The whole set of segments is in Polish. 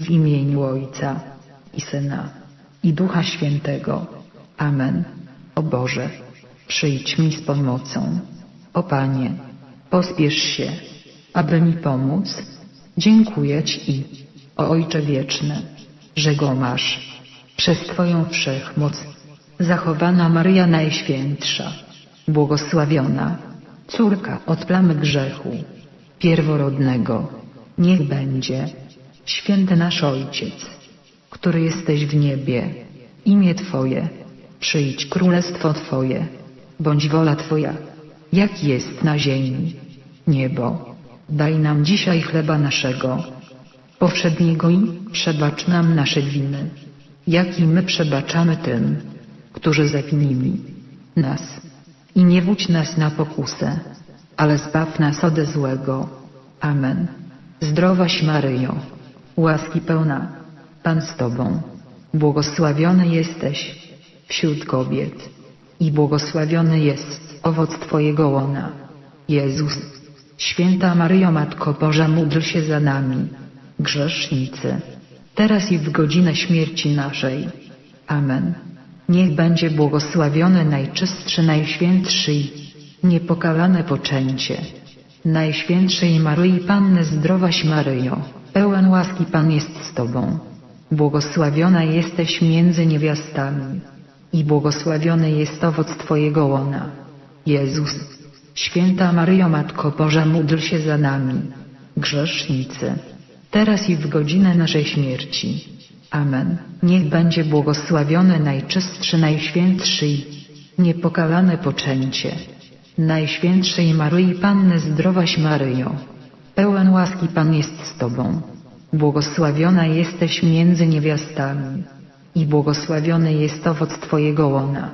W imieniu Ojca i Syna i Ducha Świętego. Amen. O Boże, przyjdź mi z pomocą. O Panie, pospiesz się, aby mi pomóc. Dziękuję Ci, o Ojcze Wieczny, że Go masz. Przez Twoją wszechmoc, zachowana Maryja Najświętsza, błogosławiona, córka od plamy grzechu, pierworodnego, niech będzie, święty nasz Ojciec, który jesteś w niebie, imię Twoje, przyjdź królestwo Twoje, bądź wola Twoja, jak jest na ziemi. Niebo, daj nam dzisiaj chleba naszego, powszedniego i przebacz nam nasze winy, jak i my przebaczamy tym, którzy zawinili nas. I nie wódź nas na pokusę, ale zbaw nas ode złego. Amen. Zdrowaś Maryjo, łaski pełna, Pan z Tobą, błogosławiony jesteś wśród kobiet i błogosławiony jest owoc Twojego łona. Jezus, święta Maryjo Matko Boża módl się za nami, grzesznicy, teraz i w godzinę śmierci naszej. Amen. Niech będzie błogosławione najczystszy, najświętszy i niepokalane poczęcie. Najświętszej Maryi Panny zdrowaś Maryjo, pełen łaski Pan jest z Tobą. Błogosławiona jesteś między niewiastami i błogosławiony jest owoc Twojego łona. Jezus, święta Maryjo Matko Boża módl się za nami, grzesznicy, teraz i w godzinę naszej śmierci. Amen. Niech będzie błogosławione najczystszy, najświętszy i niepokalane poczęcie. Najświętszej Maryi Panny zdrowaś Maryjo, pełen łaski Pan jest z Tobą. Błogosławiona jesteś między niewiastami i błogosławiony jest owoc Twojego łona.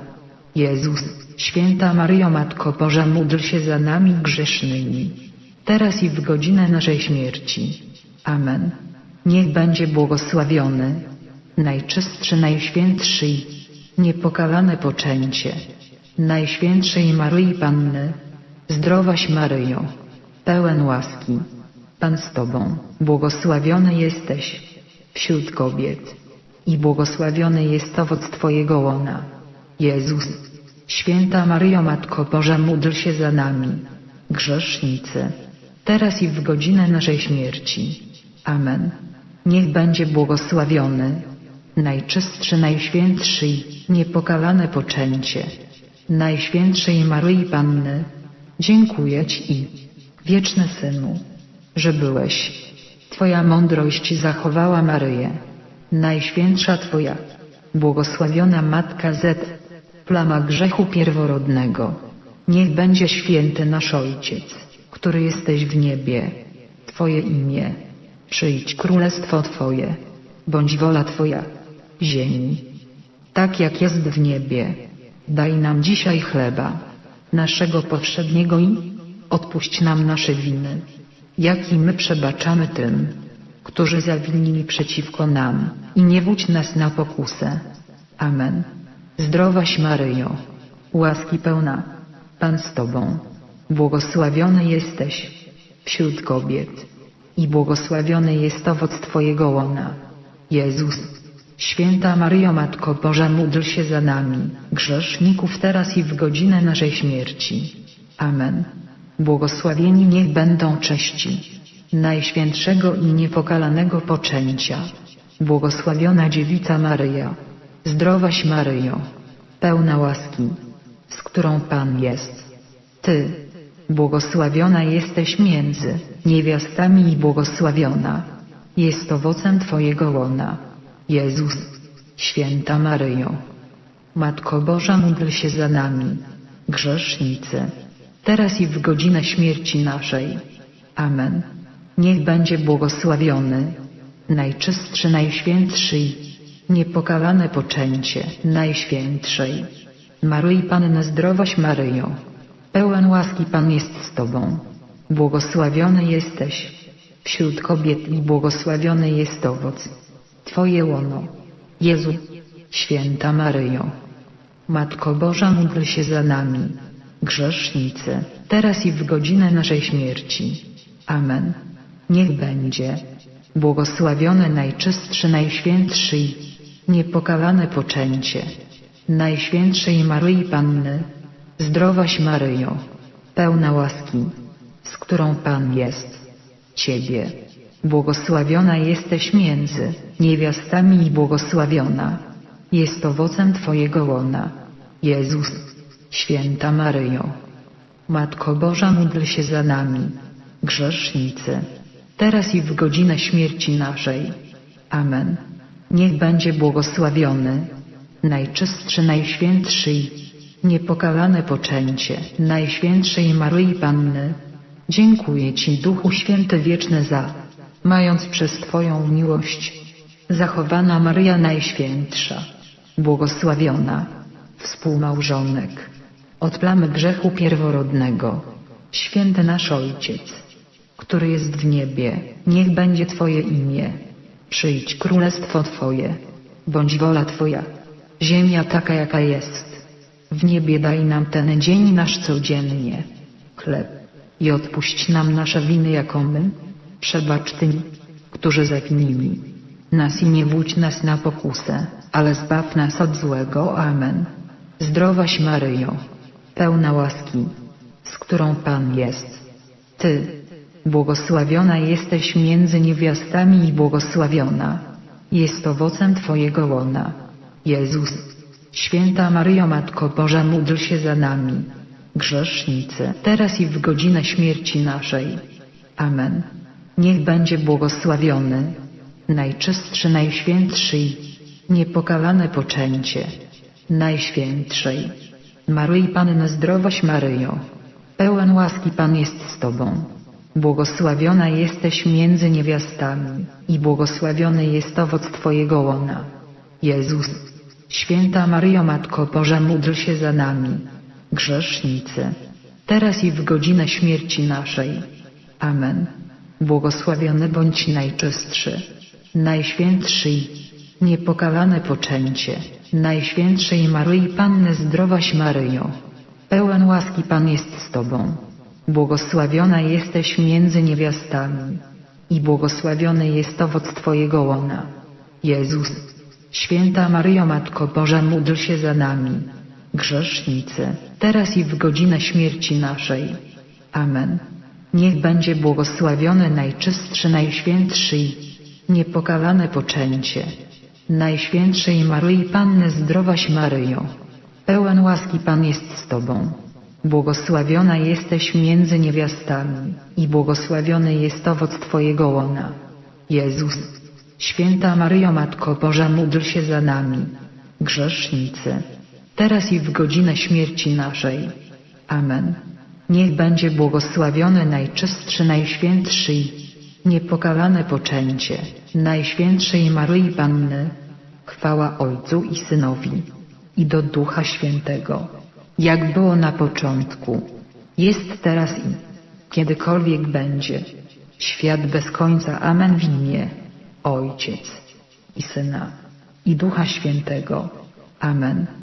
Jezus, święta Maryjo Matko Boża módl się za nami grzesznymi, teraz i w godzinę naszej śmierci. Amen. Niech będzie błogosławiony, najczystszy, najświętszy i niepokalane poczęcie, Najświętszej Maryi Panny, zdrowaś Maryjo, pełen łaski, Pan z Tobą, błogosławiony jesteś wśród kobiet i błogosławiony jest owoc Twojego łona. Jezus, święta Maryjo Matko Boża módl się za nami, grzesznicy, teraz i w godzinę naszej śmierci. Amen. Niech będzie błogosławiony, najczystszy, najświętszy i niepokalane poczęcie, Najświętszej Maryi Panny, dziękuję Ci i wieczny Synu, że byłeś. Twoja mądrość zachowała Maryję, Najświętsza Twoja, błogosławiona Matka Z, plama grzechu pierworodnego. Niech będzie święty nasz Ojciec, który jesteś w niebie, Twoje imię, przyjdź królestwo Twoje, bądź wola Twoja, ziemi, tak jak jest w niebie. Daj nam dzisiaj chleba, naszego powszedniego i odpuść nam nasze winy, jak i my przebaczamy tym, którzy zawinili przeciwko nam i nie wódź nas na pokusę. Amen. Zdrowaś Maryjo, łaski pełna, Pan z Tobą, błogosławiony jesteś wśród kobiet i błogosławiony jest owoc Twojego łona. Jezus, Święta Maryjo Matko Boża módl się za nami, grzeszników teraz i w godzinę naszej śmierci. Amen. Błogosławieni niech będą cześci Najświętszego i niepokalanego poczęcia. Błogosławiona Dziewica Maryja, zdrowaś Maryjo, pełna łaski, z którą Pan jest. Ty, błogosławiona jesteś między niewiastami i błogosławiona jest owocem Twojego łona. Jezus, święta Maryjo, Matko Boża módl się za nami, grzesznicy, teraz i w godzinę śmierci naszej. Amen. Niech będzie błogosławiony, najczystszy, najświętszy niepokalane poczęcie Najświętszej. Maryi Panny zdrowaś Maryjo, pełen łaski Pan jest z Tobą. Błogosławiony jesteś wśród kobiet i błogosławiony jest owoc Twoje łono. Jezu, święta Maryjo, Matko Boża módl się za nami, grzesznicy, teraz i w godzinę naszej śmierci. Amen. Niech będzie błogosławiony najczystszy, najświętszy i niepokalane poczęcie Najświętszej Maryi Panny, zdrowaś Maryjo, pełna łaski, z którą Pan jest, Ciebie, błogosławiona jesteś między niewiastami i błogosławiona jest owocem Twojego łona, Jezus, święta Maryjo. Matko Boża, módl się za nami, grzesznicy, teraz i w godzinę śmierci naszej. Amen. Niech będzie błogosławiony, najczystszy, najświętszy i niepokalane poczęcie Najświętszej Maryi Panny. Dziękuję Ci, Duchu Święty Wieczny, za, mając przez Twoją miłość, zachowana Maryja Najświętsza, błogosławiona, współmałżonek, od plamy grzechu pierworodnego, święty nasz Ojciec, który jest w niebie, niech będzie Twoje imię, przyjdź królestwo Twoje, bądź wola Twoja, ziemia taka jaka jest. W niebie daj nam ten dzień nasz codziennie, chleb, i odpuść nam nasze winy jako my, przebacz tym, którzy zawinili nas i nie wódź nas na pokusę, ale zbaw nas od złego. Amen. Zdrowaś Maryjo, pełna łaski, z którą Pan jest. Ty, błogosławiona jesteś między niewiastami i błogosławiona jest owocem Twojego łona. Jezus, święta Maryjo Matko Boża, módl się za nami, grzesznicy, teraz i w godzinę śmierci naszej. Amen. Niech będzie błogosławiony, najczystszy, najświętszy niepokalane poczęcie Najświętszej. Maryi Panny zdrowaś Maryjo, pełen łaski Pan jest z Tobą. Błogosławiona jesteś między niewiastami i błogosławiony jest owoc Twojego łona. Jezus, święta Maryjo Matko Boża, módl się za nami, grzesznicy, teraz i w godzinę śmierci naszej. Amen. Błogosławiony bądź najczystszy, najświętszy i niepokalane poczęcie Najświętszej Maryi Panny zdrowaś Maryjo, pełen łaski Pan jest z Tobą. Błogosławiona jesteś między niewiastami i błogosławiony jest owoc Twojego łona. Jezus, święta Maryjo Matko Boża, módl się za nami, grzesznicy, teraz i w godzinę śmierci naszej. Amen. Niech będzie błogosławiony najczystszy, najświętszy i niepokalane poczęcie Najświętszej Maryi Panny zdrowaś Maryjo, pełen łaski Pan jest z Tobą. Błogosławiona jesteś między niewiastami i błogosławiony jest owoc Twojego łona. Jezus, święta Maryjo Matko Boża, módl się za nami, grzesznicy, teraz i w godzinę śmierci naszej. Amen. Niech będzie błogosławiony najczystszy, najświętszy i niepokalane poczęcie Najświętszej Maryi Panny, chwała Ojcu i Synowi i do Ducha Świętego, jak było na początku, jest teraz i kiedykolwiek będzie, świat bez końca. Amen w imię Ojciec i Syna i Ducha Świętego. Amen.